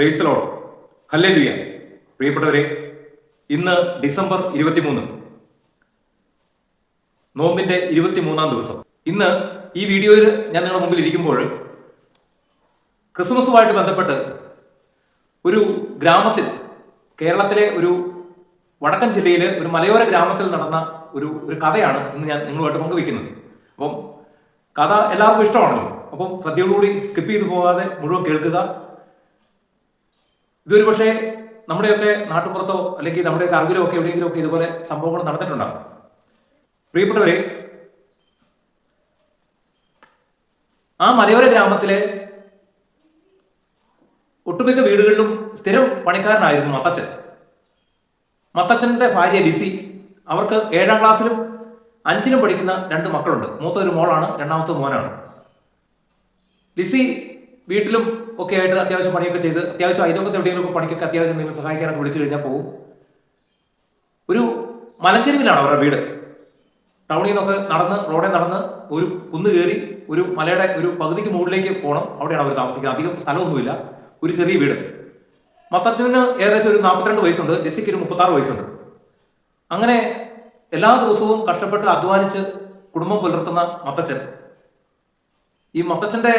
Price ഹല്ലേ ലുയ പ്രിയപ്പെട്ടവരെ ഇന്ന് ഡിസംബർ ഇരുപത്തിമൂന്ന്. നോമ്പിന്റെ ഇരുപത്തിമൂന്നാം ദിവസം. ഇന്ന് ഈ വീഡിയോയിൽ ഞാൻ നിങ്ങളുടെ മുമ്പിൽ ഇരിക്കുമ്പോൾ ക്രിസ്മസുമായിട്ട് ബന്ധപ്പെട്ട് ഒരു ഗ്രാമത്തിൽ കേരളത്തിലെ ഒരു വടക്കൻ ജില്ലയിലെ ഒരു മലയോര ഗ്രാമത്തിൽ നടന്ന ഒരു ഒരു കഥയാണ് ഇന്ന് ഞാൻ നിങ്ങളുമായിട്ട് പങ്കുവെക്കുന്നത് അപ്പം കഥ എല്ലാവർക്കും ഇഷ്ടമാണല്ലോ. അപ്പം ശ്രദ്ധയോടുകൂടി സ്കിപ്പ് ചെയ്തു പോകാതെ മുഴുവൻ കേൾക്കുക. ഇതൊരു പക്ഷേ നമ്മുടെയൊക്കെ നാട്ടുപുറത്തോ അല്ലെങ്കിൽ നമ്മുടെയൊക്കെ അറിവിലോ ഒക്കെ എവിടെയെങ്കിലും ഒക്കെ ഇതുപോലെ സംഭവങ്ങൾ നടന്നിട്ടുണ്ടാകും പ്രിയപ്പെട്ടവരെ ആ മലയോര ഗ്രാമത്തിലെ ഒട്ടുമിക്ക വീടുകളിലും സ്ഥിരം പണിക്കാരനായിരുന്നു മത്തച്ഛൻ. മത്തച്ഛന്റെ ഭാര്യ ലിസി അവർക്ക് ഏഴാം ക്ലാസ്സിലും അഞ്ചിലും പഠിക്കുന്ന രണ്ട് മക്കളുണ്ട്. മൂത്തൊരു മോളാണ് രണ്ടാമത്തെ മോനാണ്. ലിസി വീട്ടിലും ഒക്കെ ആയിട്ട് അത്യാവശ്യം പണിയൊക്കെ ചെയ്ത് അത്യാവശ്യം അതിനൊക്കെ എവിടെയെങ്കിലും പണിക്കൊക്കെ അത്യാവശ്യം എന്തെങ്കിലും സഹായിക്കാനൊക്കെ വിളിച്ചു കഴിഞ്ഞാൽ പോകും ഒരു മലഞ്ചെരിവിലാണ് അവരുടെ വീട്. ടൗണിൽ നിന്നൊക്കെ നടന്ന് റോഡിൽ നടന്ന് ഒരു കുന്ന് കയറി ഒരു മലയുടെ ഒരു പകുതിക്ക് മുകളിലേക്ക് പോകണം അവിടെയാണ് അവർ താമസിക്കുന്നത്. അധികം സ്ഥലമൊന്നുമില്ല. ഒരു ചെറിയ വീട്. മത്തച്ഛന് ഏകദേശം ഒരു നാൽപ്പത്തിരണ്ട് വയസ്സുണ്ട്. ജെസിക്ക് ഒരു മുപ്പത്താറ് വയസ്സുണ്ട്. അങ്ങനെ എല്ലാ ദിവസവും കഷ്ടപ്പെട്ട് അധ്വാനിച്ച് കുടുംബം പുലർത്തുന്ന മത്തച്ഛൻ. ഈ മത്തച്ഛന്റെ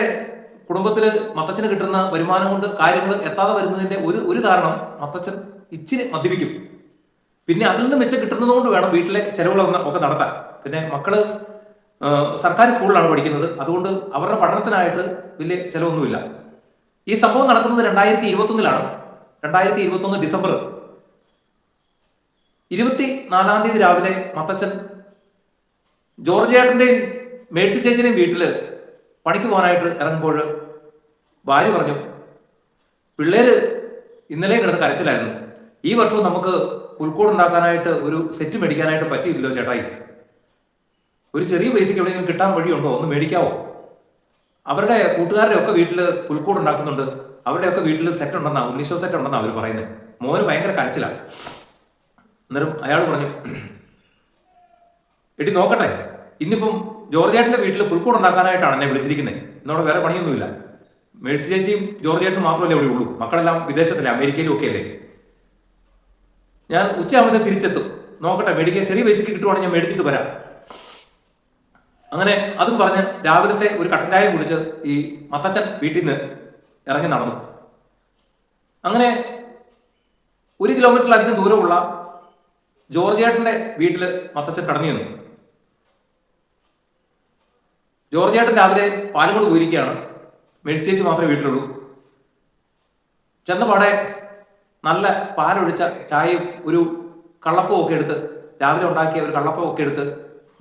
കുടുംബത്തിൽ മത്തച്ഛന് കിട്ടുന്ന വരുമാനം കൊണ്ട് കാര്യങ്ങൾ എത്താതെ വരുന്നതിന്റെ ഒരു ഒരു കാരണം മത്തച്ഛൻ ഇച്ചിരി മദ്യപിക്കും. പിന്നെ അതിൽ നിന്ന് മെച്ചം കിട്ടുന്നത് കൊണ്ട് വേണം വീട്ടിലെ ചെലവുകളൊക്കെ ഒക്കെ നടത്താൻ. പിന്നെ മക്കൾ സർക്കാർ സ്കൂളിലാണ് പഠിക്കുന്നത്. അതുകൊണ്ട് അവരുടെ പഠനത്തിനായിട്ട് വലിയ ചിലവൊന്നുമില്ല. ഈ സംഭവം നടക്കുന്നത് രണ്ടായിരത്തി ഇരുപത്തൊന്നിലാണ് രണ്ടായിരത്തി ഇരുപത്തൊന്ന് ഡിസംബർ ഇരുപത്തി നാലാം തീയതി രാവിലെ മത്തച്ഛൻ ജോർജ് ഏട്ടന്റെയും മേഴ്സി ചേച്ചിയുടെയും വീട്ടിൽ പണിക്ക് പോകാനായിട്ട് ഇറങ്ങുമ്പോൾ ഭാര്യ പറഞ്ഞു പിള്ളേര് ഇന്നലെ കിടന്ന് കരച്ചിലായിരുന്നു. ഈ വർഷവും നമുക്ക് പുൽക്കൂട് ഉണ്ടാക്കാനായിട്ട് ഒരു സെറ്റ് മേടിക്കാനായിട്ട് പറ്റിയില്ലല്ലോ ചേട്ടായി. ഒരു ചെറിയ പൈസയ്ക്ക് എവിടെയെങ്കിലും കിട്ടാൻ വഴിയുണ്ടോ? ഒന്ന് മേടിക്കാവോ? അവരുടെ കൂട്ടുകാരുടെ ഒക്കെ വീട്ടിൽ പുൽക്കൂട് ഉണ്ടാക്കുന്നുണ്ട് അവരുടെയൊക്കെ വീട്ടിൽ സെറ്റ് ഉണ്ടെന്നാ ഉണ്ണിശോ സെറ്റ് ഉണ്ടെന്നാ അവർ പറയുന്നത് മോന് ഭയങ്കര കരച്ചിലാണ് അന്നേരം അയാൾ പറഞ്ഞു എടി നോക്കട്ടെ. ഇന്നിപ്പം ജോർജേട്ടന്റെ വീട്ടിൽ പുൽക്കൂട് ഉണ്ടാക്കാനായിട്ടാണ് എന്നെ വിളിച്ചിരിക്കുന്നത്. എന്നോട് വേറെ പണിയൊന്നുമില്ല. മേഴ്സി ചേച്ചിയും ജോർജേട്ടനും മാത്രമല്ലേ ഇവിടെ ഉള്ളൂ. മക്കളെല്ലാം വിദേശത്തല്ലേ അമേരിക്കയിലും ഒക്കെ അല്ലേ? ഞാൻ ഉച്ചയാകുമ്പോൾ തിരിച്ചെത്തും. നോക്കട്ടെ മേടിക്കാൻ ചെറിയ പൈസക്ക് കിട്ടുവാണെങ്കിൽ ഞാൻ മേടിച്ചിട്ട് വരാം. അങ്ങനെ അതും പറഞ്ഞ് രാവിലത്തെ ഒരു കട്ടൻ ചായ കുടിച്ച് ഈ മത്തച്ഛൻ വീട്ടിൽ നിന്ന് ഇറങ്ങി നടന്നു. അങ്ങനെ ഒരു കിലോമീറ്ററിലധികം ദൂരമുള്ള ജോർജേട്ടന്റെ വീട്ടിൽ മത്തച്ഛൻ കടന്നു ചെന്നു. ജോർജേട്ടൻ രാവിലെ പാലുകൊണ്ട് പോയിരിക്കുകയാണ്. മെഡിസ് ചേച്ചി മാത്രമേ വീട്ടിലുള്ളൂ. ചെന്നപാടെ നല്ല പാലൊഴിച്ച ചായയും ഒരു കള്ളപ്പവും ഒക്കെ എടുത്ത് രാവിലെ ഉണ്ടാക്കിയ ഒരു കള്ളപ്പവും ഒക്കെ എടുത്ത്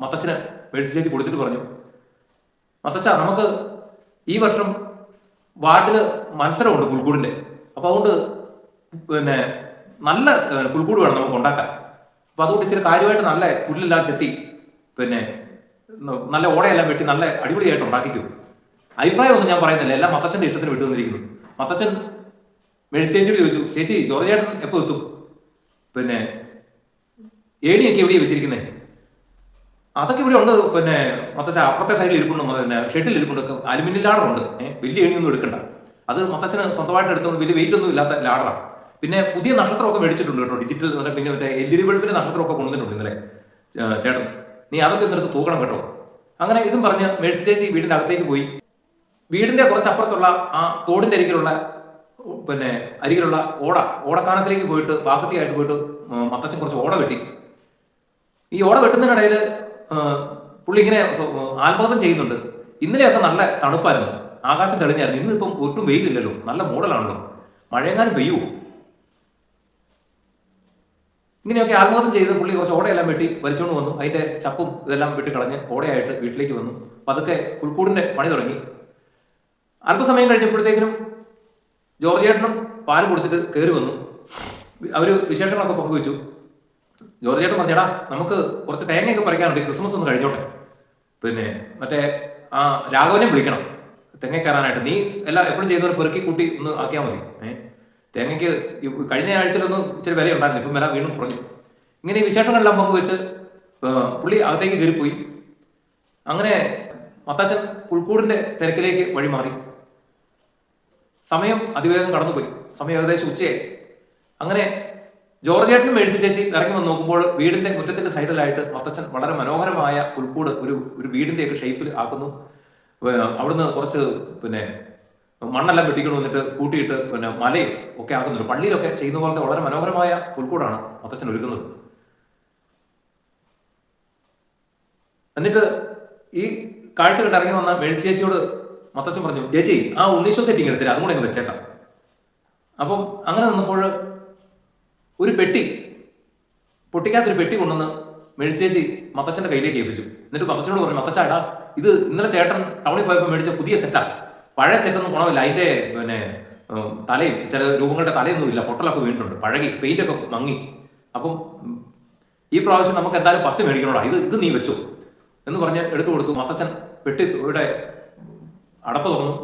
മത്തച്ഛന് മെഡിസ് ചേച്ചി കൊടുത്തിട്ട് പറഞ്ഞു. മത്തച്ഛ നമുക്ക് ഈ വർഷം വാർഡിൽ മത്സരമുണ്ട് പുൽക്കൂടിന്റെ. അപ്പോൾ അതുകൊണ്ട് പിന്നെ നല്ല പുൽക്കൂട് വേണം നമുക്ക് ഉണ്ടാക്കാൻ. അപ്പം അതുകൊണ്ട് ഇച്ചിരി കാര്യമായിട്ട് നല്ല പുല്ലെല്ലാം ചെത്തി പിന്നെ നല്ല ഓടയെല്ലാം വെട്ടി നല്ല അടിപൊളിയായിട്ട് ഉണ്ടാക്കിക്കും. അഭിപ്രായം ഒന്നും ഞാൻ പറയുന്നില്ല. എല്ലാം മത്തച്ഛന്റെ ഇഷ്ടത്തിന് വിട്ടു വന്നിരിക്കുന്നു. മത്തച്ഛൻ മെഡിസ് ചേച്ചിയോട് ചോദിച്ചു ചേച്ചി ജോർജേട്ടൻ എപ്പോ എത്തും? പിന്നെ ഏണിയൊക്കെ എവിടെയാണ് വെച്ചിരിക്കുന്നത് അതൊക്കെ ഇവിടെ ഉണ്ട്. പിന്നെ മത്തച്ഛൻ അപ്പുറത്തെ സൈഡിൽ ഇരിപ്പുണ്ട്. പിന്നെ ഷെഡിൽ ഇരിപ്പുണ്ട്. അലുമിനിയം ഏഹ് വലിയ ഏണിയൊന്നും എടുക്കണ്ട. അത് മത്തച്ഛന് സ്വന്തമായിട്ട് എടുത്തോണ്ട് വലിയ വെയിറ്റ് ഒന്നും ഇല്ലാത്ത ലാഡറാണ് പിന്നെ പുതിയ നക്ഷത്രമൊക്കെ മേടിച്ചിട്ടുണ്ട് കേട്ടോ. ഡിജിറ്റൽ പിന്നെ മറ്റേ എൽ ഇ ഡി ബൾബിന്റെ നക്ഷത്രമൊക്കെ കൊണ്ടുവന്നിട്ടുണ്ട് ഇന്നലെ. ചേട്ടൻ. നീ അതൊക്കെ നിർത്ത് തൂക്കണം കേട്ടോ. അങ്ങനെ ഇതും പറഞ്ഞ് മേഴ്സി ചേച്ചി വീടിന്റെ അകത്തേക്ക് പോയി. വീടിന്റെ കുറച്ചപ്പുറത്തുള്ള ആ തോടിന്റെ അരികിലുള്ള പിന്നെ അരികിലുള്ള ഓട ഓടക്കാനത്തിലേക്ക് പോയിട്ട് വാക്കത്തിയായിട്ട് പോയിട്ട് മത്തച്ഛൻ കുറച്ച് ഓട വെട്ടി. ഈ ഓട വെട്ടുന്നതിനിടയിൽ പുള്ളി ഇങ്ങനെ ആത്മഹത്യം ചെയ്യുന്നുണ്ട്. ഇന്നലെയൊക്കെ നല്ല തണുപ്പായിരുന്നു. ആകാശം തെളിഞ്ഞായിരുന്നു. ഇന്നിപ്പം ഒട്ടും വെയിലില്ലല്ലോ. നല്ല മൂടലാണല്ലോ. മഴയെങ്ങാനും പെയ്യുമോ ഇങ്ങനെയൊക്കെ ആത്മഹത്യം ചെയ്ത് പുള്ളി കുറച്ച് ഓടയെല്ലാം വെട്ടി വലിച്ചുകൊണ്ട് വന്നു. അതിന്റെ ചപ്പും ഇതെല്ലാം വെട്ടി കളഞ്ഞ് ഓടയായിട്ട് വീട്ടിലേക്ക് വന്നു. പതുക്കെ പുൽക്കൂടിന്റെ പണി തുടങ്ങി. അല്പസമയം കഴിഞ്ഞപ്പോഴത്തേക്കിനും ജോർജേട്ടനും പാൽ കൊടുത്തിട്ട് കയറി വന്നു. അവർ വിശേഷങ്ങളൊക്കെ പങ്കുവെച്ചു. വെച്ചു ജോർജേട്ടൻ പറഞ്ഞടാ നമുക്ക് കുറച്ച് തേങ്ങയൊക്കെ പറിക്കാനുണ്ട് ക്രിസ്മസ് ഒന്ന് കഴിഞ്ഞോട്ടെ. പിന്നെ മറ്റേ ആ രാഘവനെ വിളിക്കണം. തെങ്ങ കയറാനായിട്ട്. നീ എല്ലാം എപ്പോഴും ചെയ്തവരെ പെറുക്കി കൂട്ടി ഒന്ന് ആക്കിയാൽ മതി. ഏഹ് തേങ്ങയ്ക്ക് കഴിഞ്ഞ ആഴ്ചയിലൊന്നും ഇച്ചിരി വില ഉണ്ടായിരുന്നു ഇപ്പം വില വീണ്ടും കുറഞ്ഞു. ഇങ്ങനെ ഈ പങ്കുവെച്ച് വെച്ച് പുള്ളി അകത്തേക്ക് കയറിപ്പോയി. അങ്ങനെ മത്താച്ചൻ പുൽക്കൂടിന്റെ തിരക്കിലേക്ക് വഴിമാറി സമയം അതിവേഗം കടന്നുപോയി. സമയം ഏകദേശം ഉച്ചയായി. അങ്ങനെ ജോർജേട്ടനും മേടിച്ച ചേച്ചി ഇറങ്ങി വന്ന് നോക്കുമ്പോൾ വീടിന്റെ മുറ്റത്തിന്റെ സൈഡിലായിട്ട് മത്തച്ഛൻ വളരെ മനോഹരമായ പുൽക്കൂട് ഒരു ഒരു വീടിന്റെയൊക്കെ ഷേപ്പിൽ ആക്കുന്നു. അവിടുന്ന് കുറച്ച് പിന്നെ മണ്ണെല്ലാം വെട്ടിക്കൊണ്ട് വന്നിട്ട് കൂട്ടിയിട്ട് പിന്നെ മലയും ഒക്കെ ആക്കുന്നുണ്ട്. പള്ളിയിലൊക്കെ ചെയ്യുന്ന പോലത്തെ വളരെ മനോഹരമായ പുൽക്കൂടാണ് മത്തച്ഛൻ ഒരുക്കുന്നത്. എന്നിട്ട് ഈ കാഴ്ച കണ്ട് ഇറങ്ങി വന്ന മേഴ്സി ചേച്ചിയോട് മത്തച്ഛൻ പറഞ്ഞു ചേച്ചി ആ ഉണ്ണീശോ സെറ്റിംഗ് എടുത്തില്ല അതും കൂടെ അങ്ങ് വെച്ചേക്കാം. അപ്പം അങ്ങനെ നിന്നപ്പോൾ ഒരു പെട്ടി പൊട്ടിക്കാത്തൊരു പെട്ടി കൊണ്ടുവന്ന് മേഴ്സി മത്തച്ഛന്റെ കയ്യിലേക്ക് ഏൽപ്പിച്ചു. എന്നിട്ട് മത്തച്ഛനോട് പറഞ്ഞു മത്തച്ഛ എടാ ഇത് ഇന്നലെ ചേട്ടൻ ടൗണിൽ പോയപ്പോൾ മേടിച്ച പുതിയ സെറ്റാ പഴയ സെറ്റൊന്നും ഗുണമില്ല. അതിന്റെ പിന്നെ തലയും ചില രൂപങ്ങളുടെ തലയൊന്നും ഇല്ല. പൊട്ടലൊക്കെ വീണിട്ടുണ്ട്. പഴകി പെയിന്റ് ഒക്കെ മങ്ങി. അപ്പം ഈ പ്രാവശ്യം നമുക്ക് എന്തായാലും പസ് മേടിക്കണോടാ. ഇത് ഇത് നീ വെച്ചു. എന്ന് പറഞ്ഞ് എടുത്തു കൊടുത്തു. മത്തച്ഛൻ പെട്ടി ഇവിടെ അടപ്പ് തുറന്നു.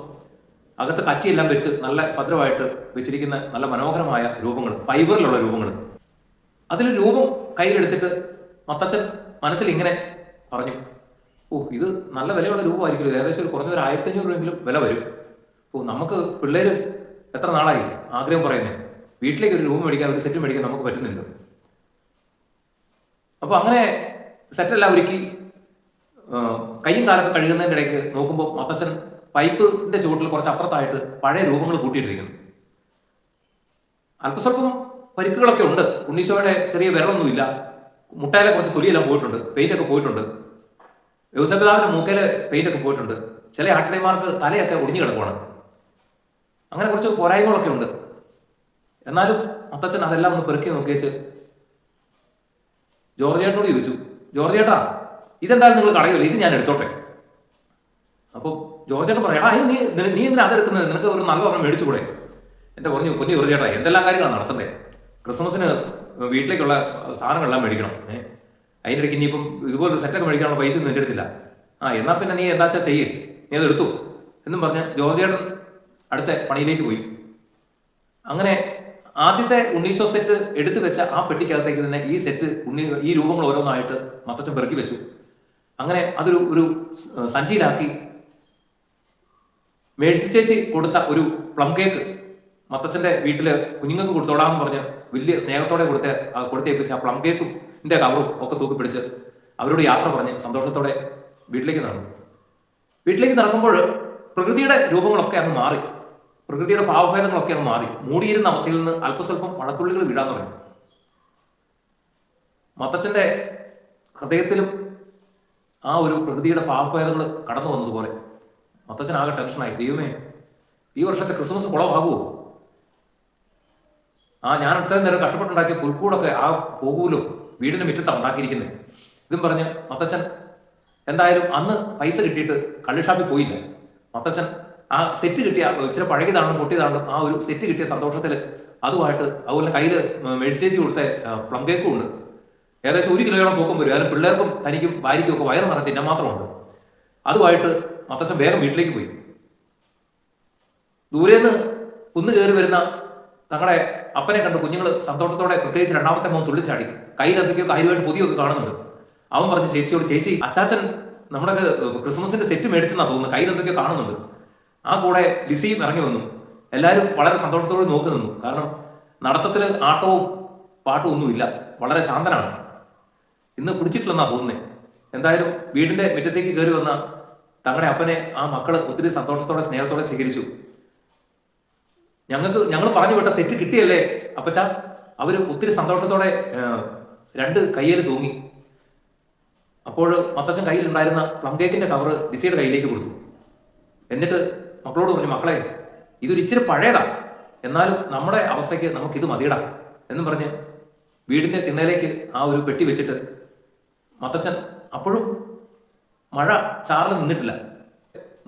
അകത്ത് കച്ചിയെല്ലാം വെച്ച് നല്ല ഭദ്രമായിട്ട് വെച്ചിരിക്കുന്ന നല്ല മനോഹരമായ രൂപങ്ങൾ ഫൈബറിലുള്ള രൂപങ്ങൾ. അതിൽ രൂപം കയ്യിലെടുത്തിട്ട് മത്തച്ഛൻ മനസ്സിൽ ഇങ്ങനെ പറഞ്ഞു. ഓ ഇത് നല്ല വിലയുള്ള രൂപമായിരിക്കും ഏകദേശം ഒരു കുറഞ്ഞ ഒരു ആയിരത്തി അഞ്ഞൂറ് രൂപയെങ്കിലും വില വരും. ഓ നമുക്ക് പിള്ളേര് എത്ര നാളായി? ആഗ്രഹം പറയുന്നത് വീട്ടിലേക്ക് ഒരു റൂം മേടിക്കാൻ ഒരു സെറ്റ് മേടിക്കാൻ നമുക്ക് പറ്റുന്നില്ല അപ്പൊ അങ്ങനെ സെറ്റെല്ലാം ഒരുക്കി കയ്യും കാലൊക്കെ കഴുകുന്നതിന്റെ ഇടയ്ക്ക് നോക്കുമ്പോൾ മത്തച്ഛൻ പൈപ്പിന്റെ ചുവട്ടിൽ കുറച്ച് അപ്പുറത്തായിട്ട് പഴയ രൂപങ്ങൾ കൂട്ടിയിട്ടിരിക്കുന്നു. അല്പസ്വല്പം പരിക്കുകളൊക്കെ ഉണ്ട്. ഉണ്ണീശോയുടെ ചെറിയ വിരളൊന്നുമില്ല. മുട്ടയിലെ കുറച്ച് തൊലിയെല്ലാം പോയിട്ടുണ്ട്. പെയിന്റ് ഒക്കെ പോയിട്ടുണ്ട്. യൗസപിതാവിന്റെ മൂക്കയിലെ പെയിന്റ് ഒക്കെ പോയിട്ടുണ്ട്. ചില ആട്ടിടയന്മാർക്ക് തലയൊക്കെ ഒടിഞ്ഞു കിടക്കുവാണ്. അങ്ങനെ കുറച്ച് പോരായ്മകളൊക്കെ ഉണ്ട്. എന്നാലും അത്തച്ഛൻ അതെല്ലാം ഒന്ന് പെറുക്കി നോക്കിയേച്ച് ജോർജ് ചേട്ടനോട് ചോദിച്ചു ജോർജ് ചേട്ടാ ഇതെന്തായാലും നിങ്ങൾ കളയുമല്ലോ? ഇത് ഞാൻ എടുത്തോട്ടെ. അപ്പോൾ ജോർജ് ചേട്ടൻ പറയാം "എടാ, ഇത് നീ നീ എന്തിനാ അതെടുക്കുന്നത് നിനക്ക് ഒരു നല്ല ഒരെണ്ണം മേടിച്ചുകൂടെ എന്റെ പറഞ്ഞു പൊന്നു ജോർജ് ചേട്ടാ എന്തെല്ലാം കാര്യങ്ങളാണ് നടത്തണ്ടേ ക്രിസ്മസിന് വീട്ടിലേക്കുള്ള സാധനങ്ങളെല്ലാം മേടിക്കണം ഏഹ് അതിനിടയ്ക്ക് ഇനിയിപ്പം ഇതുപോലെ സെറ്റൊക്കെ മേടിക്കാനുള്ള പൈസ ഒന്നും എന്റെ അടുത്തില്ല. ആ എന്നാൽ പിന്നെ നീ എന്താ വെച്ചാൽ ചെയ്യേ. നീ അതെടുത്തു എന്നും പറഞ്ഞ് ജോർജ് അടുത്ത പണിയിലേക്ക് പോയി. അങ്ങനെ ആദ്യത്തെ ഉണ്ണീശോ സെറ്റ് എടുത്തു വെച്ച ആ പെട്ടിക്കകത്തേക്ക് തന്നെ ഈ സെറ്റ് ഉണ്ണി ഈ രൂപങ്ങൾ ഓരോന്നായിട്ട് മത്തച്ഛൻ പെറുക്കി വെച്ചു. അങ്ങനെ അതൊരു ഒരു സഞ്ചിയിലാക്കി. മേഴ്സി ചേച്ചി കൊടുത്ത ഒരു പ്ലം കേക്ക് മത്തച്ഛന്റെ വീട്ടിൽ കുഞ്ഞുങ്ങൾക്ക് കൊടുത്തോളാന്ന് പറഞ്ഞ് വലിയ സ്നേഹത്തോടെ കൊടുത്ത് കൊടുത്തേപ്പിച്ച ആ പ്ലം കേക്കും ന്റെ കവറും ഒക്കെ തൂക്കി പിടിച്ച് അവരോട് യാത്ര പറഞ്ഞ് സന്തോഷത്തോടെ വീട്ടിലേക്ക് നടന്നു. വീട്ടിലേക്ക് നടക്കുമ്പോൾ പ്രകൃതിയുടെ രൂപങ്ങളൊക്കെ അങ്ങ് മാറി. പ്രകൃതിയുടെ ഭാവഭേദങ്ങളൊക്കെ അങ്ങ് മാറി. മൂടിയിരുന്ന അവസ്ഥയിൽ നിന്ന് അല്പസ്വല്പം മഴത്തുള്ളികൾ വീഴാൻ തുടങ്ങി. മത്തച്ഛന്റെ ഹൃദയത്തിലും ആ ഒരു പ്രകൃതിയുടെ ഭാവഭേദങ്ങൾ കടന്നു വന്നതുപോലെ മത്തച്ഛൻ ആകെ ടെൻഷനായി. ദൈവമേ ഈ വർഷത്തെ ക്രിസ്മസ് കുളമാകുമോ? ആ ഞാൻ ഇത്രയും നേരം കഷ്ടപ്പെട്ടുണ്ടാക്കിയ പുൽക്കൂടൊക്കെ ആ പോകൂലോ? വീടിന്റെ മുറ്റത്താണ് ഉണ്ടാക്കിയിരിക്കുന്നത് ഇതും പറഞ്ഞ് മത്തച്ഛൻ എന്തായാലും അന്ന് പൈസ കിട്ടിയിട്ട് കള്ളിഷാപ്പിൽ പോയില്ല. മത്തച്ഛൻ ആ സെറ്റ് കിട്ടിയ ഇച്ചിരി പഴകിയതാണെന്നും പൊട്ടിയതാണെന്നും ആ ഒരു സെറ്റ് കിട്ടിയ സന്തോഷത്തിൽ അതുമായിട്ട് അതുപോലെ കയ്യിൽ മെഡിറ്റേജ് കൊടുത്ത പ്ലം കേക്കും ഉണ്ട്. ഏകദേശം ഒരു കിലോയോളം പോക്കും വരും. അതിന് പിള്ളേർക്കും തനിക്കും ഭാര്യയ്ക്കും ഒക്കെ വയറ് നിറഞ്ഞ തിന്നാൻ മാത്രമുണ്ട്. അതുമായിട്ട് മത്തച്ഛൻ വേഗം വീട്ടിലേക്ക് പോയി. ദൂരെ നിന്ന് കുന്നു കയറി വരുന്ന തങ്ങളുടെ അപ്പനെ കണ്ട് കുഞ്ഞുങ്ങൾ സന്തോഷത്തോടെ പ്രത്യേകിച്ച് രണ്ടാമത്തെ മോൻ തുള്ളിച്ചാടി. കയ്യിൽ എന്തൊക്കെയോ കാര്യമായിട്ട് പുതിയൊക്കെ കാണുന്നുണ്ട്. അവൻ പറഞ്ഞു ചേച്ചിയോട് ചേച്ചി അച്ചാച്ചൻ നമ്മുടെ ക്രിസ്മസിന്റെ സെറ്റ് മേടിച്ചെന്നാ തോന്നുന്നു. കയ്യിൽ എന്തൊക്കെയോ കാണുന്നുണ്ട്. ആ കൂടെ ലിസിയും ഇറങ്ങി വന്നു. എല്ലാവരും വളരെ സന്തോഷത്തോടെ നോക്കി നിന്നു. കാരണം നടത്തത്തിൽ ആട്ടവും പാട്ടും ഒന്നുമില്ല വളരെ ശാന്തനാണ്. ഇന്ന് കുടിച്ചിട്ടില്ലെന്നാ തോന്നുന്നേ. എന്തായാലും വീടിന്റെ മുറ്റത്തേക്ക് കയറി വന്ന തങ്ങളുടെ അപ്പനെ ആ മക്കൾ ഒത്തിരി സന്തോഷത്തോടെ സ്നേഹത്തോടെ സ്വീകരിച്ചു. ഞങ്ങൾക്ക് ഞങ്ങൾ പറഞ്ഞു വിട്ട സെറ്റ് കിട്ടിയല്ലേ? അപ്പച്ച അവർ ഒത്തിരി സന്തോഷത്തോടെ രണ്ട് കയ്യിൽ തൂങ്ങി. അപ്പോൾ മത്തച്ഛൻ കയ്യിലുണ്ടായിരുന്ന പ്ലം കേക്കിന്റെ കവർ ഡിസിയുടെ കയ്യിലേക്ക് കൊടുത്തു. എന്നിട്ട് മക്കളോട് പറഞ്ഞു മക്കളെ ഇതൊരു ഇച്ചിരി പഴയതാ. എന്നാലും നമ്മുടെ അവസ്ഥയ്ക്ക് നമുക്കിത് മതിയടാ. എന്നും പറഞ്ഞ് വീടിന്റെ തിണ്ണയിലേക്ക് ആ ഒരു പെട്ടി വെച്ചിട്ട് മത്തച്ഛൻ അപ്പോഴും മഴ ചാറിൽ നിന്നിട്ടില്ല.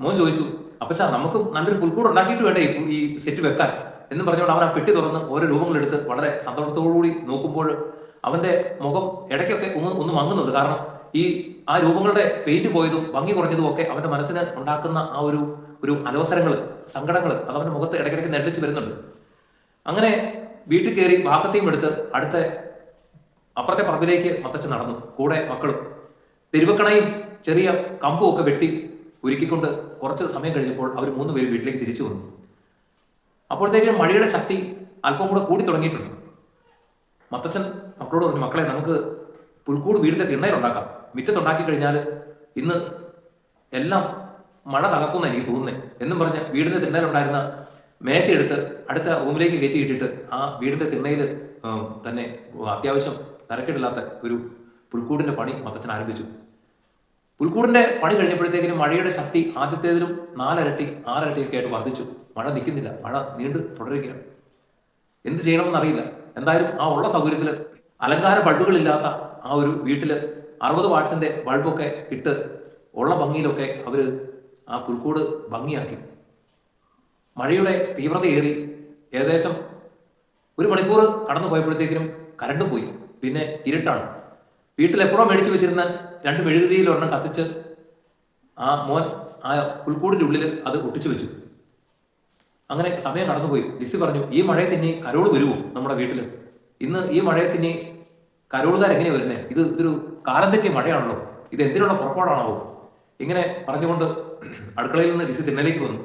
മോൻ ചോദിച്ചു അപ്പച്ചാ നമുക്ക് നല്ലൊരു പുൽക്കൂട് ഉണ്ടാക്കിയിട്ട് വേണ്ടേ ഈ സെറ്റ് വെക്കാൻ? എന്ന് പറഞ്ഞുകൊണ്ട് അവൻ ആ പെട്ടി തുറന്ന് ഓരോ രൂപങ്ങളെടുത്ത് വളരെ സന്തോഷത്തോടുകൂടി നോക്കുമ്പോൾ അവന്റെ മുഖം ഇടയ്ക്കൊക്കെ ഒന്ന് ഒന്ന് മങ്ങുന്നുണ്ട്. കാരണം ഈ ആ രൂപങ്ങളുടെ പെയിന്റ് പോയതും ഭംഗി കുറഞ്ഞതും ഒക്കെ അവന്റെ മനസ്സിന് ഉണ്ടാക്കുന്ന ആ ഒരു ഒരു അലോസരങ്ങൾ സങ്കടങ്ങൾ അത് അവന്റെ മുഖത്ത് ഇടയ്ക്കിടയ്ക്ക് നെല്ലിച്ച് വരുന്നുണ്ട്. അങ്ങനെ വീട്ടിൽ കയറി ഭാഗത്തെയും എടുത്ത് അടുത്ത അപ്പുറത്തെ പറമ്പിലേക്ക് മത്തച്ഛൻ നടന്നു. കൂടെ മക്കളും. തെരുവക്കണയും ചെറിയ കമ്പും ഒക്കെ വെട്ടി ഒരുക്കിക്കൊണ്ട് കുറച്ച് സമയം കഴിഞ്ഞപ്പോൾ അവർ മൂന്ന് പേര് വീട്ടിലേക്ക് തിരിച്ചു വന്നു. അപ്പോഴത്തേക്കും മഴയുടെ ശക്തി അല്പം കൂടെ കൂടി തുടങ്ങിയിട്ടുണ്ട്. മത്തച്ഛൻ മക്കളോട് പറഞ്ഞു മക്കളെ നമുക്ക് പുൽക്കൂട് വീടിന്റെ തിണ്ണയിലുണ്ടാക്കാം. മുറ്റത്തുണ്ടാക്കി കഴിഞ്ഞാൽ ഇന്ന് എല്ലാം മഴ തകർക്കുന്ന എനിക്ക് തോന്നുന്നത് എന്നും പറഞ്ഞ് വീടിന്റെ തിണ്ണയിലുണ്ടായിരുന്ന മേശയെടുത്ത് അടുത്ത റൂമിലേക്ക് കയറ്റി ഇട്ടിട്ട് ആ വീടിന്റെ തിണ്ണയിൽ തന്നെ അത്യാവശ്യം തരക്കേടില്ലാത്ത ഒരു പുൽക്കൂടിന്റെ പണി മത്തച്ഛൻ ആരംഭിച്ചു. പുൽക്കൂടിന്റെ പണി കഴിഞ്ഞപ്പോഴത്തേക്കിനും മഴയുടെ ശക്തി ആദ്യത്തേതിലും നാലരട്ടി ആറരട്ടിയൊക്കെ ആയിട്ട് വർദ്ധിച്ചു. മഴ നിൽക്കുന്നില്ല. മഴ നീണ്ടു തുടരുകയാണ്. എന്ത് ചെയ്യണമെന്ന് അറിയില്ല എന്തായാലും ആ ഉള്ള സൗകര്യത്തിൽ അലങ്കാര ബൾബുകളില്ലാത്ത ആ ഒരു വീട്ടിൽ അറുപത് വാട്സിന്റെ ബൾബൊക്കെ ഇട്ട് ഉള്ള ഭംഗിയിലൊക്കെ അവർ ആ പുൽക്കൂട് ഭംഗിയാക്കി. മഴയുടെ തീവ്രതയേറി ഏകദേശം ഒരു മണിക്കൂർ കടന്നു പോയപ്പോഴത്തേക്കിനും കരണ്ടും പോയി. പിന്നെ ഇരുട്ടാണ്. വീട്ടിൽ എപ്പോഴോ മേടിച്ചു വെച്ചിരുന്ന രണ്ട് മെഴുകുതിയിൽ ഒരെണ്ണം കത്തിച്ച് ആ മോൻ ആ പുൽക്കൂടിന്റെ ഉള്ളിൽ അത് ഒട്ടിച്ചു വെച്ചു. അങ്ങനെ സമയം കടന്നുപോയി. ലിസി പറഞ്ഞു ഈ മഴയത്ത് ഇനി കരോൾ വരുമോ നമ്മുടെ വീട്ടിൽ ഇന്ന് ഈ മഴയത്ത് ഇനി കരോളുകാർ എങ്ങനെയാ വരുന്നത് ഇത് ഇതൊരു കാലം മഴയാണല്ലോ. ഇത് എന്തിനുള്ള പുറപ്പാടാണാവോ? ഇങ്ങനെ പറഞ്ഞുകൊണ്ട് അടുക്കളയിൽ നിന്ന് ലിസി തിണ്ണലേക്ക് വന്നു.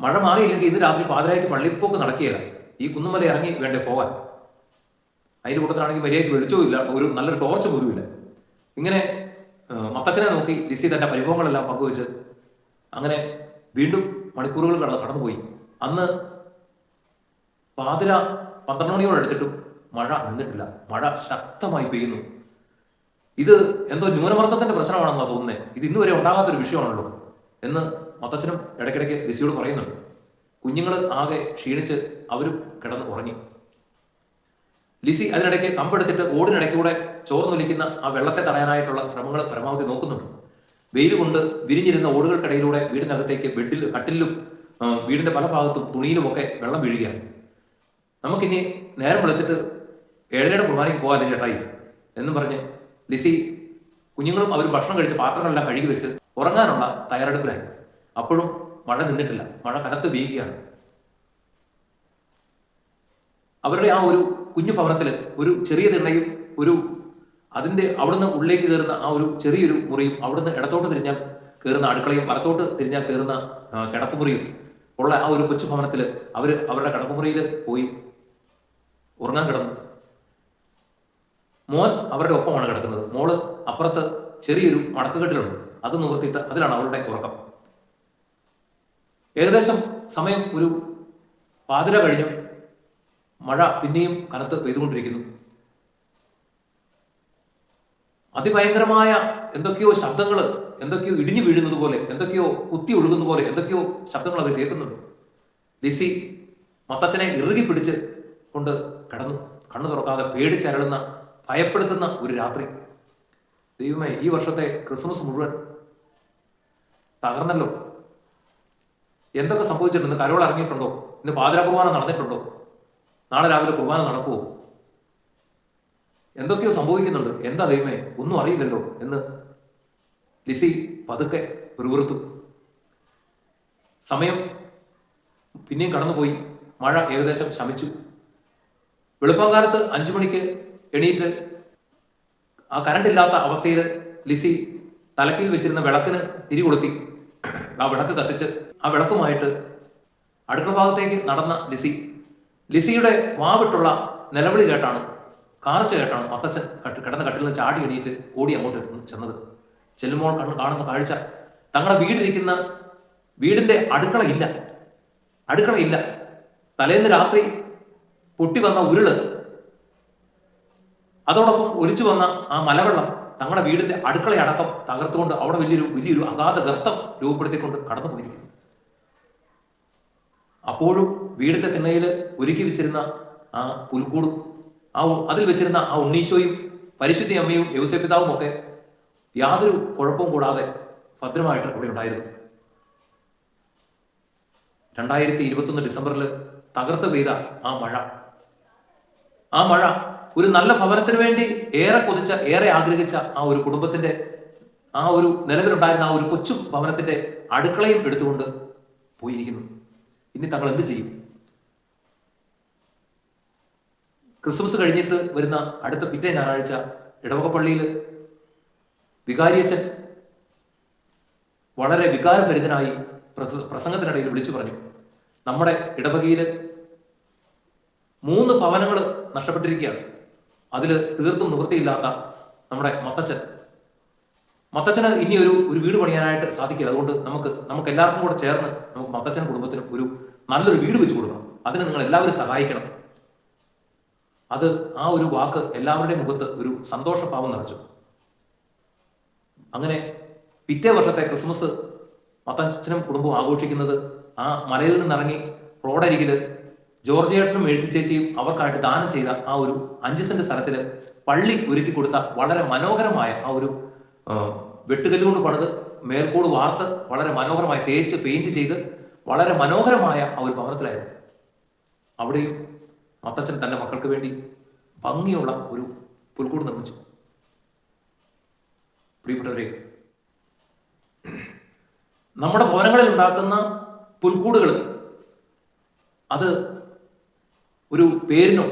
മഴ മാറിയില്ലെങ്കിൽ ഇന്ന് രാത്രി പാതിരായ്ക്ക് പള്ളിപ്പോക്ക് നടക്കുകയില്ല ഈ കുന്നുമല ഇറങ്ങി വേണ്ടേ പോകാൻ അതിന്റെ കൂട്ടത്തിലാണെങ്കിൽ മര്യാദയ്ക്ക് വെളിച്ചവും ഇല്ല ഒരു നല്ലൊരു ടോർച്ച് പോലും ഇല്ല. ഇങ്ങനെ മത്തച്ഛനെ നോക്കി ലിസി തന്റെ പരിഭവങ്ങളെല്ലാം പങ്കുവെച്ച് അങ്ങനെ വീണ്ടും മണിക്കൂറുകൾ കട കടന്നുപോയി. അന്ന് പാതിര പന്ത്രണ്ട് മണിയോട് എടുത്തിട്ടും മഴ നിന്നിട്ടില്ല. മഴ ശക്തമായി പെയ്യുന്നു. ഇത് എന്തോ ന്യൂനമർദ്ദത്തിന്റെ പ്രശ്നമാണെന്നാണ് തോന്നുന്നത് ഇത് ഇന്ന് വരെ ഉണ്ടാകാത്തൊരു വിഷയമാണല്ലോ എന്ന് മത്തച്ഛനും ഇടയ്ക്കിടയ്ക്ക് ലിസിയോട് പറയുന്നുണ്ട്. കുഞ്ഞുങ്ങൾ ആകെ ക്ഷീണിച്ച് അവരും കിടന്ന് ഉറങ്ങി. ലിസി അതിനിടയ്ക്ക് കമ്പെടുത്തിട്ട് ഓടിനിടയ്ക്കൂടെ ചോർന്നൊലിക്കുന്ന ആ വെള്ളത്തെ തടയാനായിട്ടുള്ള ശ്രമങ്ങൾ പരമാവധി നോക്കുന്നുണ്ട്. വെയിൽ കൊണ്ട് വിരിഞ്ഞിരുന്ന ഓടുകൾക്കിടയിലൂടെ വീടിനകത്തേക്ക് ബെഡിൽ കട്ടിലും വീടിന്റെ പല ഭാഗത്തും തുണിയിലുമൊക്കെ വെള്ളം വീഴുകയാണ്. നമുക്കിനി നേരം വെളുത്തിട്ട് ഏഴരയുടെ കുർബാനയ്ക്ക് പോകാതെ ചേട്ടായി എന്നും പറഞ്ഞ് ലിസി കുഞ്ഞുങ്ങളും അവർ ഭക്ഷണം കഴിച്ച് പാത്രങ്ങളെല്ലാം കഴുകി വെച്ച് ഉറങ്ങാനുള്ള തയ്യാറെടുപ്പിലായി. അപ്പോഴും മഴ നിന്നിട്ടില്ല. മഴ കനത്ത് വീഴുകയാണ് അവരുടെ ആ ഒരു കുഞ്ഞു ഭവനത്തിൽ ഒരു ചെറിയ തിണ്ണയും ഒരു അതിന്റെ അവിടുന്ന് ഉള്ളിലേക്ക് കയറുന്ന ആ ഒരു ചെറിയൊരു മുറിയും അവിടുന്ന് ഇടത്തോട്ട് തിരിഞ്ഞാൽ കയറുന്ന അടുക്കളയും വലത്തോട്ട് തിരിഞ്ഞാൽ കയറുന്ന കിടപ്പ് കിടപ്പുമുറിയും ഉള്ള ആ ഒരു കൊച്ചു ഭവനത്തിൽ അവർ അവരുടെ കിടപ്പുമുറിയിൽ പോയി ഉറങ്ങാൻ കിടന്നു. മോൻ അവരുടെ ഒപ്പമാണ് കിടക്കുന്നത്. മോൾ അപ്പുറത്ത് ചെറിയൊരു മടക്കുകെട്ടിലുണ്ട് അത് നിവർത്തിയിട്ട് അതിലാണ് അവളുടെ ഉറക്കം. ഏകദേശം സമയം ഒരു പാതിര കഴിഞ്ഞു. മഴ പിന്നെയും കനത്ത് പെയ്തുകൊണ്ടിരിക്കുന്നു. അതിഭയങ്കരമായ എന്തൊക്കെയോ ശബ്ദങ്ങൾ എന്തൊക്കെയോ ഇടിഞ്ഞു വീഴുന്നത് പോലെ എന്തൊക്കെയോ കുത്തി ഒഴുകുന്ന പോലെ എന്തൊക്കെയോ ശബ്ദങ്ങൾ അവർ കേൾക്കുന്നുണ്ട്. ലിസി മത്തച്ഛനെ ഇറുകി പിടിച്ച് കൊണ്ട് കിടന്നു. കണ്ണു തുറക്കാതെ പേടിച്ചരളുന്ന ഭയപ്പെടുത്തുന്ന ഒരു രാത്രി. ദൈവമേ ഈ വർഷത്തെ ക്രിസ്മസ് മുഴുവൻ തകർന്നല്ലോ. എന്തൊക്കെ സംഭവിച്ചിട്ടുണ്ട്? കരോൾ ഇറങ്ങിയിട്ടുണ്ടോ? ഇന്ന് പാതിര കുർബാന നടന്നിട്ടുണ്ടോ? നാളെ രാവിലെ കുർബാന നടക്കുമോ എന്തൊക്കെയോ സംഭവിക്കുന്നുണ്ട്. എന്താ ദൈവമേ? ഒന്നും അറിയില്ലല്ലോ എന്ന് ലിസി പതുക്കെ പിറുപിറുത്തു. സമയം പിന്നെയും കടന്നുപോയി. മഴ ഏകദേശം ശമിച്ചു. വെളുപ്പംകാലത്ത് അഞ്ചു മണിക്ക് എണീറ്റ് ആ കറണ്ട് ഇല്ലാത്ത അവസ്ഥയിൽ ലിസി തലക്കിൽ വെച്ചിരുന്ന വിളക്കിന് തിരി കൊളുത്തി. ആ വിളക്ക് കത്തിച്ച് ആ വിളക്കുമായിട്ട് അടുക്കള ഭാഗത്തേക്ക് നടന്ന ലിസി ലിസിയുടെ വാവിട്ടുള്ള നിലവിളി കേട്ടാണ് കാർച്ച കേട്ടാണ് മത്തച്ഛൻ കട്ട് കിടന്ന കട്ടിൽ നിന്ന് ചാടി എണീറ്റ് ഓടി അങ്ങോട്ട് ചെന്നത്. ചെല്ലുമ്പോൾ കണ്ണ് കാണുന്ന കാഴ്ച തങ്ങളുടെ വീടിരിക്കുന്ന ഇല്ല അടുക്കള ഇല്ല. തലേന്ന് രാത്രി പൊട്ടി വന്ന ഉരുൾ അതോടൊപ്പം ഒലിച്ചു വന്ന ആ മലവെള്ളം തങ്ങളുടെ വീടിന്റെ അടുക്കളയടക്കം തകർത്തുകൊണ്ട് അവിടെ വലിയൊരു വലിയൊരു അഗാധ ഗർത്തം രൂപപ്പെടുത്തിക്കൊണ്ട് കടന്നു പോയിരിക്കുന്നു അപ്പോഴും വീടിന്റെ തിണ്ണയിൽ ഒരുക്കി വെച്ചിരുന്ന ആ പുൽക്കൂടും ആ അതിൽ വെച്ചിരുന്ന ആ ഉണ്ണീശോയും പരിശുദ്ധി അമ്മയും യൗസപിതാവും ഒക്കെ യാതൊരു കുഴപ്പവും കൂടാതെ ഭദ്രമായിട്ട് അവിടെ ഉണ്ടായിരുന്നു. രണ്ടായിരത്തി ഇരുപത്തൊന്ന് ഡിസംബറിൽ തകർത്ത് പെയ്ത ആ മഴ. ആ മഴ ഒരു നല്ല ഭവനത്തിന് വേണ്ടി ഏറെ കൊതിച്ച ഏറെ ആഗ്രഹിച്ച ആ ഒരു കുടുംബത്തിന്റെ ആ ഒരു നിലവിലുണ്ടായിരുന്ന ആ ഒരു കൊച്ചു ഭവനത്തിന്റെ അടുക്കളയും എടുത്തുകൊണ്ട് പോയിരിക്കുന്നു. ഇനി തങ്ങൾ എന്ത് ചെയ്യും? ക്രിസ്മസ് കഴിഞ്ഞിട്ട് വരുന്ന അടുത്ത പിറ്റേ ഞായറാഴ്ച ഇടവക പള്ളിയിൽ വളരെ വികാരഭരിതനായി പ്രസ- പ്രസംഗത്തിനിടയിൽ വിളിച്ചു പറഞ്ഞു. നമ്മുടെ ഇടവകയിൽ മൂന്ന് ഭവനങ്ങൾ നഷ്ടപ്പെട്ടിരിക്കുകയാണ്. അതിൽ തീർത്തും നിവൃത്തിയില്ലാത്ത നമ്മുടെ മത്തച്ഛൻ. മത്തച്ഛന് ഇനി ഒരു ഒരു വീട് പണിയാനായിട്ട് സാധിക്കില്ല. അതുകൊണ്ട് നമുക്ക് നമുക്ക് എല്ലാവർക്കും കൂടെ ചേർന്ന് നമുക്ക് മത്തച്ഛൻ കുടുംബത്തിന് ഒരു നല്ലൊരു വീട് വെച്ച് കൊടുക്കണം. അതിന് നിങ്ങൾ എല്ലാവരും സഹായിക്കണം. അത് ആ ഒരു വാക്ക് എല്ലാവരുടെയും മുഖത്ത് ഒരു സന്തോഷഭാവം നിറച്ചു. അങ്ങനെ പിറ്റേ വർഷത്തെ ക്രിസ്മസ് മത്തച്ഛനും കുടുംബവും ആഘോഷിക്കുന്നത് ആ മലയിൽ നിന്നിറങ്ങി റോഡരികിൽ ജോർജിയേട്ടനും മേഴ്സി ചേച്ചിയും അവർക്കായിട്ട് ദാനം ചെയ്ത ആ ഒരു അഞ്ച് സെന്റ് സ്ഥലത്തിൽ പള്ളി ഒരുക്കി കൊടുത്ത വളരെ മനോഹരമായ ആ ഒരു വെട്ടുകല്ലുകൊണ്ട് വെട്ടുകല്ല് കൊണ്ട് പണിത് മേൽക്കൂട് വാർത്ത് വളരെ മനോഹരമായി തേച്ച് പെയിന്റ് ചെയ്ത് വളരെ മനോഹരമായ ആ ഒരു ഭവനത്തിലായിരുന്നു. അവിടെയും മത്തച്ഛൻ തന്റെ മക്കൾക്ക് വേണ്ടി ഭംഗിയുള്ള ഒരു പുൽക്കൂട് നിർമ്മിച്ചു. പ്രിയപ്പെട്ടവരെ നമ്മുടെ ഭവനങ്ങളിൽ ഉണ്ടാക്കുന്ന പുൽക്കൂടുകൾ അത് ഒരു പേരിനോ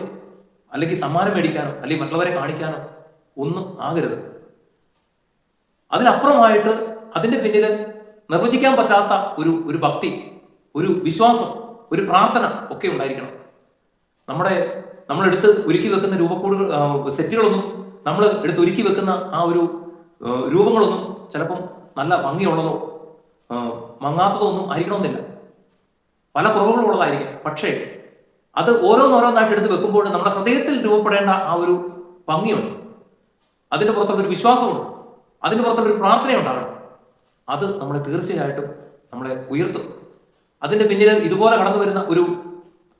അല്ലെങ്കിൽ സമ്മാനം മേടിക്കാനോ അല്ലെങ്കിൽ മറ്റുള്ളവരെ കാണിക്കാനോ ഒന്നും ആകരുത്. അതിനപ്പുറമായിട്ട് അതിന്റെ പിന്നിൽ നിർവചിക്കാൻ പറ്റാത്ത ഒരു ഒരു ഭക്തി ഒരു വിശ്വാസം ഒരു പ്രാർത്ഥന ഒക്കെ ഉണ്ടായിരിക്കണം. നമ്മുടെ നമ്മൾ എടുത്ത് ഒരുക്കി വെക്കുന്ന രൂപക്കൂടുകൾ സെറ്റുകളൊന്നും നമ്മൾ എടുത്ത് ഒരുക്കി വെക്കുന്ന ആ ഒരു രൂപങ്ങളൊന്നും ചിലപ്പം നല്ല ഭംഗിയുള്ളതോ മങ്ങാത്തതോ ഒന്നും ആയിരിക്കണമെന്നില്ല. പല കുറവുകളുള്ളതായിരിക്കും. പക്ഷേ അത് ഓരോന്നോരോന്നായിട്ട് എടുത്ത് വെക്കുമ്പോൾ നമ്മുടെ ഹൃദയത്തിൽ രൂപപ്പെടേണ്ട ആ ഒരു ഭംഗിയുണ്ട്. അതിന്റെ പുറത്ത് ഒരു വിശ്വാസമുണ്ട്. അതിന്റെ പുറത്ത് ഒരു പ്രാർത്ഥനയുണ്ടാകണം. അത് നമ്മളെ തീർച്ചയായിട്ടും നമ്മളെ ഉയർത്തും. അതിന്റെ പിന്നിൽ ഇതുപോലെ കടന്നു വരുന്ന ഒരു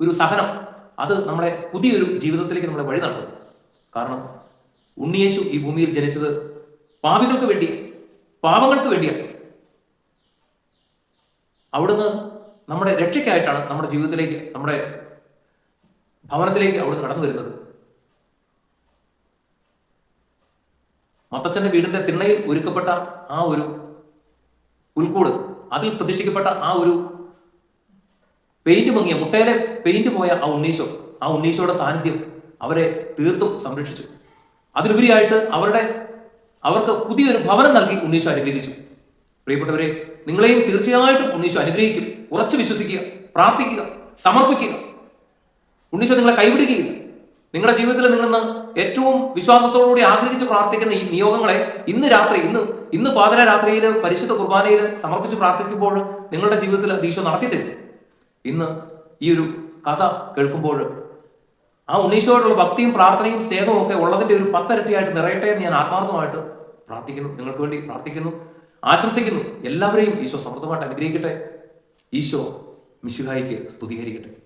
ഒരു സഹനം അത് നമ്മളെ പുതിയൊരു ജീവിതത്തിലേക്ക് നമ്മളെ വഴി നടത്തും. കാരണം ഉണ്ണിയേശു ഈ ഭൂമിയിൽ ജനിച്ചത് പാപികൾക്ക് വേണ്ടി പാപങ്ങൾക്ക് വേണ്ടിയാണ്. അവിടുന്ന് നമ്മുടെ രക്ഷയ്ക്കായിട്ടാണ് നമ്മുടെ ജീവിതത്തിലേക്ക് നമ്മുടെ ഭവനത്തിലേക്ക് അവിടുന്ന് കടന്നു വരുന്നത്. മത്തച്ഛന്റെ വീടിന്റെ തിണ്ണയിൽ ഒരുക്കപ്പെട്ട ആ ഒരു ഉൾക്കൂട് അതിൽ പ്രതീക്ഷിക്കപ്പെട്ട ആ ഒരു പെയിന്റ് മങ്ങിയ മുട്ടയിലെ പെയിന്റ് പോയ ആ ഉണ്ണീശോ ആ ഉണ്ണീശോയുടെ സാന്നിധ്യം അവരെ തീർത്തും സംരക്ഷിച്ചു. അതിലുപരിയായിട്ട് അവരുടെ അവർക്ക് പുതിയൊരു ഭവനം നൽകി ഉണ്ണീശോ അനുഗ്രഹിച്ചു. പ്രിയപ്പെട്ടവരെ നിങ്ങളെയും തീർച്ചയായിട്ടും ഉണ്ണീശോ അനുഗ്രഹിക്കും. ഉറച്ചു വിശ്വസിക്കുക പ്രാർത്ഥിക്കുക സമർപ്പിക്കുക. ഉണ്ണീശോ നിങ്ങളെ കൈവിടുകയില്ല. നിങ്ങളുടെ ജീവിതത്തിൽ നിങ്ങൾ ഇന്ന് ഏറ്റവും വിശ്വാസത്തോടുകൂടി ആഗ്രഹിച്ച് പ്രാർത്ഥിക്കുന്ന ഈ നിയോഗങ്ങളെ ഇന്ന് രാത്രി ഇന്ന് ഇന്ന് പാതിര രാത്രിയിൽ പരിശുദ്ധ കുർബാനയിൽ സമർപ്പിച്ച് പ്രാർത്ഥിക്കുമ്പോൾ നിങ്ങളുടെ ജീവിതത്തിൽ ദീശോ നടത്തി തരും ഇന്ന് ഈ ഒരു കഥ കേൾക്കുമ്പോൾ ആ ഉണ്ണീശോയോടുള്ള ഭക്തിയും പ്രാർത്ഥനയും സ്നേഹവും ഒക്കെ ഉള്ളതിന്റെ ഒരു പത്തരട്ടിയായിട്ട് നിറയട്ടെ എന്ന് ഞാൻ ആത്മാർത്ഥമായിട്ട് പ്രാർത്ഥിക്കുന്നു. നിങ്ങൾക്ക് വേണ്ടി പ്രാർത്ഥിക്കുന്നു. ആശംസിക്കുന്നു. എല്ലാവരെയും ഈശോ സമൃദ്ധമായിട്ട് അനുഗ്രഹിക്കട്ടെ. ഈശോ മിശുഹായിക്ക് സ്തുതികരിക്കട്ടെ